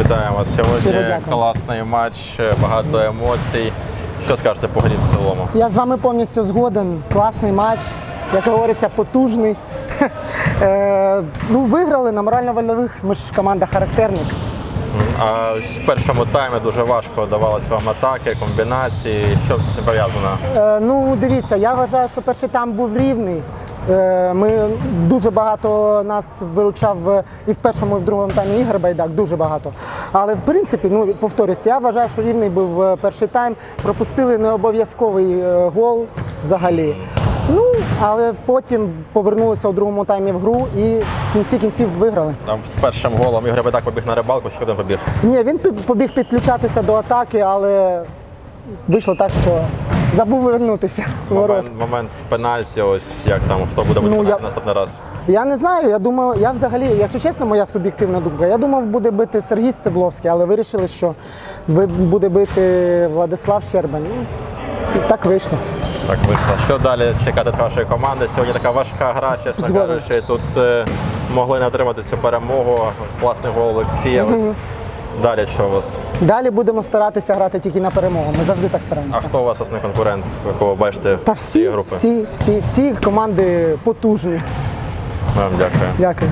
Вітаємо вас сьогодні. Класний матч, багато емоцій. Що скажете по грі в цілому? Я з вами повністю згоден. Класний матч, як говориться, потужний. Е, ну, виграли на морально-вольових. Ми ж команда характерник. А в першому таймі дуже важко давалися вам атаки, комбінації. Що з цим пов'язано? Е, ну, дивіться, я вважаю, що перший там був рівний. Е, Ми дуже багато нас виручав е, і в першому, і в другому таймі Ігор Байдак, дуже багато. Але в принципі, ну повторюсь, я вважаю, що рівний був е, перший тайм. Пропустили необов'язковий гол взагалі. Ну, але потім повернулися у другому таймі в гру і в кінці кінців виграли. Там з першим голом Ігор Бедак побіг на рибалку, що один побіг. Ні, він побіг підключатися до атаки, але вийшло так, що забув повернутися. Момент, момент з пенальті, ось як там, хто буде бити Ну, я- наступний раз. Я не знаю, я думаю, я взагалі, якщо чесно, моя суб'єктивна думка, я думав, буде бити Сергій Сцебловський, але вирішили, що буде бити Владислав Щербань. Ну, так вийшло. Так вийшло. Що далі чекати від вашої команди? Сьогодні така важка гра, чесно кажучи. Тут е, могли не отримати цю перемогу. Класний гол Олексія. Ось далі що у вас? Далі будемо старатися грати тільки на перемогу. Ми завжди так стараємося. А хто у вас основний конкурент, якого бачите Та всі, групи? всі, всі, всі команди потужні. Вам дякую. Дякую.